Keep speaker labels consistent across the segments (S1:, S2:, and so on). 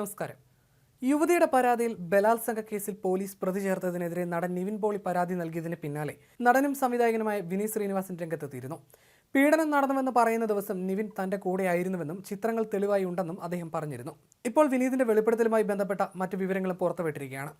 S1: നമസ്കാരം. യുവതിയുടെ പരാതിയിൽ ബലാത്സംഗ കേസിൽ പോലീസ് പ്രതി ചേർത്തതിനെതിരെ നടൻ നിവിൻ പോളി പരാതി നൽകിയതിന് പിന്നാലെ നടനും സംവിധായകനുമായ വിനീത് ശ്രീനിവാസൻ രംഗത്തെത്തിയിരുന്നു. പീഡനം നടന്നുവെന്ന് പറയുന്ന ദിവസം നിവിൻ തന്റെ കൂടെയായിരുന്നുവെന്നും ചിത്രങ്ങൾ തെളിവായി ഉണ്ടെന്നും അദ്ദേഹം പറഞ്ഞിരുന്നു. ഇപ്പോൾ വിനീതിന്റെ വെളിപ്പെടുത്തലുമായി ബന്ധപ്പെട്ട മറ്റു വിവരങ്ങളും പുറത്തുവിട്ടിരിക്കുകയാണ്.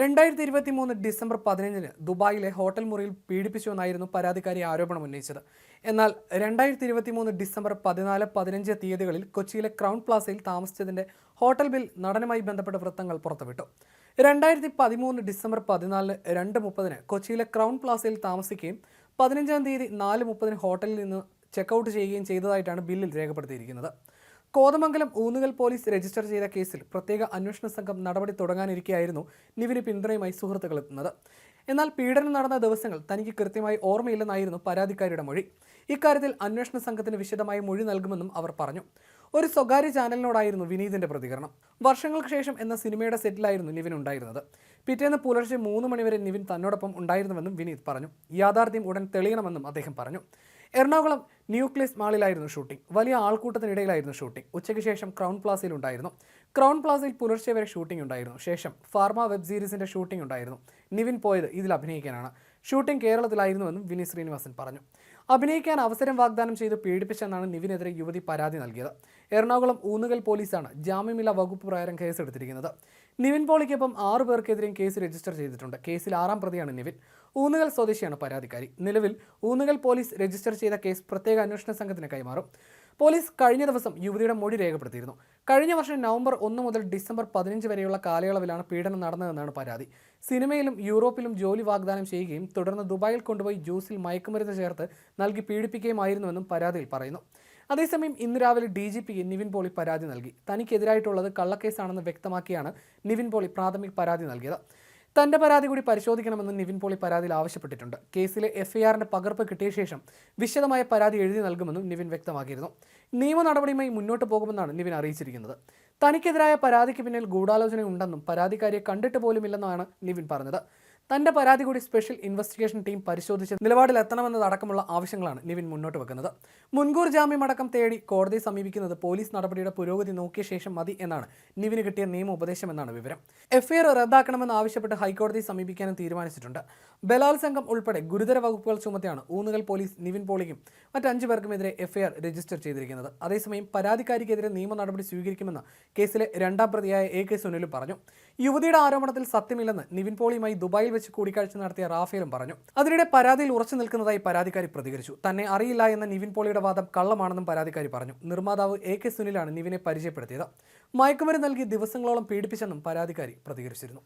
S1: രണ്ടായിരത്തി ഇരുപത്തി മൂന്ന് ഡിസംബർ പതിനഞ്ചിന് ദുബായിലെ ഹോട്ടൽ മുറിയിൽ പീഡിപ്പിച്ചുവെന്നായിരുന്നു പരാതിക്കാരി ആരോപണം ഉന്നയിച്ചത്. എന്നാൽ രണ്ടായിരത്തി ഇരുപത്തി മൂന്ന് ഡിസംബർ പതിനാല് പതിനഞ്ച് തീയതികളിൽ കൊച്ചിയിലെ ക്രൗൺ പ്ലാസയിൽ താമസിച്ചതിന്റെ ഹോട്ടൽ ബിൽ നടനുമായി ബന്ധപ്പെട്ട വൃത്തങ്ങൾ പുറത്തുവിട്ടു. രണ്ടായിരത്തി പതിമൂന്ന് ഡിസംബർ പതിനാലിന് രണ്ട് മുപ്പതിന് കൊച്ചിയിലെ ക്രൗൺ പ്ലാസയിൽ താമസിക്കുകയും പതിനഞ്ചാം തീയതി നാല് മുപ്പതിന് ഹോട്ടലിൽ നിന്ന് ചെക്കൗട്ട് ചെയ്യുകയും ചെയ്തതായിട്ടാണ് ബില്ലിൽ രേഖപ്പെടുത്തിയിരിക്കുന്നത്. കോതമംഗലം ഊന്നുകൽ പോലീസ് രജിസ്റ്റർ ചെയ്ത കേസിൽ പ്രത്യേക അന്വേഷണ സംഘം നടപടി തുടങ്ങാനിരിക്കെയായിരുന്നു നിവിന് പിന്തുണയുമായി സുഹൃത്തുക്കൾ എത്തുന്നത്. എന്നാൽ പീഡനം നടന്ന ദിവസങ്ങൾ തനിക്ക് കൃത്യമായി ഓർമ്മയില്ലെന്നായിരുന്നു പരാതിക്കാരിയുടെ മൊഴി. ഇക്കാര്യത്തിൽ അന്വേഷണ സംഘത്തിന് വിശദമായ മൊഴി നൽകുമെന്നും അവർ പറഞ്ഞു. ഒരു സ്വകാര്യ ചാനലിനോടായിരുന്നു വിനീതിന്റെ പ്രതികരണം. വർഷങ്ങൾക്ക് ശേഷം എന്ന സിനിമയുടെ സെറ്റിലായിരുന്നു നിവിൻ ഉണ്ടായിരുന്നത്. പിറ്റേന്ന് പുലർച്ചെ മൂന്ന് മണിവരെ നിവിൻ തന്നോടൊപ്പം ഉണ്ടായിരുന്നുവെന്നും വിനീത് പറഞ്ഞു. യാഥാർത്ഥ്യം ഉടൻ തെളിയണമെന്നും അദ്ദേഹം പറഞ്ഞു. എറണാകുളം ന്യൂക്ലിയസ് മാളിലായിരുന്നു ഷൂട്ടിംഗ്. വലിയ ആൾക്കൂട്ടത്തിനിടയിലായിരുന്നു ഷൂട്ടിംഗ്. ഉച്ചയ്ക്ക് ശേഷം ക്രൗൺ പ്ലാസയിൽ ഉണ്ടായിരുന്നു ക്രൗൺ പ്ലാസയിൽ പുലർച്ചെ വരെ ഷൂട്ടിംഗ് ഉണ്ടായിരുന്നു. ശേഷം ഫാർമ വെബ് സീരീസിന്റെ ഷൂട്ടിംഗ് ഉണ്ടായിരുന്നു. നിവിൻ പോയത് ഇതിൽ അഭിനയിക്കാനാണ്. ഷൂട്ടിംഗ് കേരളത്തിലായിരുന്നുവെന്നും വിനീത് ശ്രീനിവാസൻ പറഞ്ഞു. അഭിനയിക്കാൻ അവസരം വാഗ്ദാനം ചെയ്ത് പീഡിപ്പിച്ചെന്നാണ് നിവിനെതിരെ യുവതി പരാതി നൽകിയത്. എറണാകുളം ഊന്നുകൽ പോലീസാണ് ജാമ്യമില്ലാ വകുപ്പ് പ്രകാരം കേസെടുത്തിരിക്കുന്നത്. നിവിൻ പോളിക്കൊപ്പം ആറു പേർക്കെതിരെയും കേസ് രജിസ്റ്റർ ചെയ്തിട്ടുണ്ട്. കേസിൽ ആറാം പ്രതിയാണ് നിവിൻ. ഊന്നുകൽ സ്വദേശിയാണ് പരാതിക്കാരി. നിലവിൽ ഊന്നുകൽ പോലീസ് രജിസ്റ്റർ ചെയ്ത കേസ് പ്രത്യേക അന്വേഷണ സംഘത്തിന് കൈമാറും. പോലീസ് കഴിഞ്ഞ ദിവസം യുവതിയുടെ മൊഴി രേഖപ്പെടുത്തിയിരുന്നു. കഴിഞ്ഞ വർഷം നവംബർ ഒന്ന് മുതൽ ഡിസംബർ പതിനഞ്ച് വരെയുള്ള കാലയളവിലാണ് പീഡനം നടന്നതെന്നാണ് പരാതി. സിനിമയിലും യൂറോപ്പിലും ജോലി വാഗ്ദാനം ചെയ്യുകയും തുടർന്ന് ദുബായിൽ കൊണ്ടുപോയി ജ്യൂസിൽ മയക്കുമരുന്ന് ചേർത്ത് നൽകി പീഡിപ്പിക്കുകയുമായിരുന്നുവെന്നും പരാതിയിൽ പറയുന്നു. അതേസമയം ഇന്ന് രാവിലെ ഡി ജി പിക്ക് നിവിൻ പോളി പരാതി നൽകി. തനിക്കെതിരായിട്ടുള്ളത് കള്ളക്കേസാണെന്ന് വ്യക്തമാക്കിയാണ് നിവിൻ പോളി പ്രാഥമിക പരാതി നൽകിയത്. തന്റെ പരാതി കൂടി പരിശോധിക്കണമെന്ന് നിവിൻ പോളി പരാതിയിൽ ആവശ്യപ്പെട്ടിട്ടുണ്ട്. കേസിലെ എഫ്ഐആറിന്റെ പകർപ്പ് കിട്ടിയ ശേഷം വിശദമായ പരാതി എഴുതി നൽകുമെന്നും നിവിൻ വ്യക്തമാക്കിയിരുന്നു. നിയമ നടപടിയുമായി മുന്നോട്ട് പോകുമെന്നാണ് നിവിൻ അറിയിച്ചിരിക്കുന്നത്. തനിക്കെതിരായ പരാതിക്ക് പിന്നിൽ ഗൂഢാലോചനയുണ്ടെന്നും പരാതിക്കാരിയെ കണ്ടിട്ട് പോലുമില്ലെന്നാണ് നിവിൻ പറഞ്ഞത്. തന്റെ പരാതി കൂടി സ്പെഷ്യൽ ഇൻവെസ്റ്റിഗേഷൻ ടീം പരിശോധിച്ച് നിലപാടിലെത്തണമെന്നതടക്കമുള്ള ആവശ്യങ്ങളാണ് നിവിൻ മുന്നോട്ട് വെക്കുന്നത്. മുൻകൂർ ജാമ്യമടക്കം തേടി കോടതിയെ സമീപിക്കുന്നത് പോലീസ് നടപടിയുടെ പുരോഗതി നോക്കിയ ശേഷം മതി എന്നാണ് നിവിന് കിട്ടിയ നിയമ ഉപദേശം എന്നാണ് വിവരം. എഫ്ഐആർ റദ്ദാക്കണമെന്ന് ആവശ്യപ്പെട്ട് ഹൈക്കോടതിയെ സമീപിക്കാനും തീരുമാനിച്ചിട്ടുണ്ട്. ബലാത്സംഗം ഉൾപ്പെടെ ഗുരുതര വകുപ്പുകൾ ചുമത്തിയാണ് ഊന്നുകൽ പോലീസ് നിവിൻ പോളിക്കും മറ്റഞ്ചു പേർക്കുമെതിരെ എഫ്ഐആർ രജിസ്റ്റർ ചെയ്തിരിക്കുന്നത്. അതേസമയം പരാതിക്കാരിക്കെതിരെ നിയമ നടപടി സ്വീകരിക്കുമെന്ന് കേസിലെ രണ്ടാം പ്രതിയായ എ കെ സുനിലും പറഞ്ഞു. യുവതിയുടെ ആരോപണത്തിൽ സത്യമില്ലെന്ന് നിവിൻ പോളിയുമായി ദുബായിൽ വെച്ച് കൂടിക്കാഴ്ച നടത്തിയ റാഫേലും പറഞ്ഞു അതിനിടെ പരാതിയിൽ ഉറച്ചു നിൽക്കുന്നതായി പരാതിക്കാരി പ്രതികരിച്ചു. തന്നെ അറിയില്ല എന്ന നിവിൻ പോളിയുടെ വാദം കള്ളമാണെന്നും പരാതിക്കാരി പറഞ്ഞു. നിർമ്മാതാവ് എ കെ സുനിലാണ് നിവിനെ പരിചയപ്പെടുത്തിയത്. മയക്കുമരുന്ന് നൽകി ദിവസങ്ങളോളം പീഡിപ്പിച്ചെന്നും പരാതിക്കാരി പ്രതികരിച്ചിരുന്നു.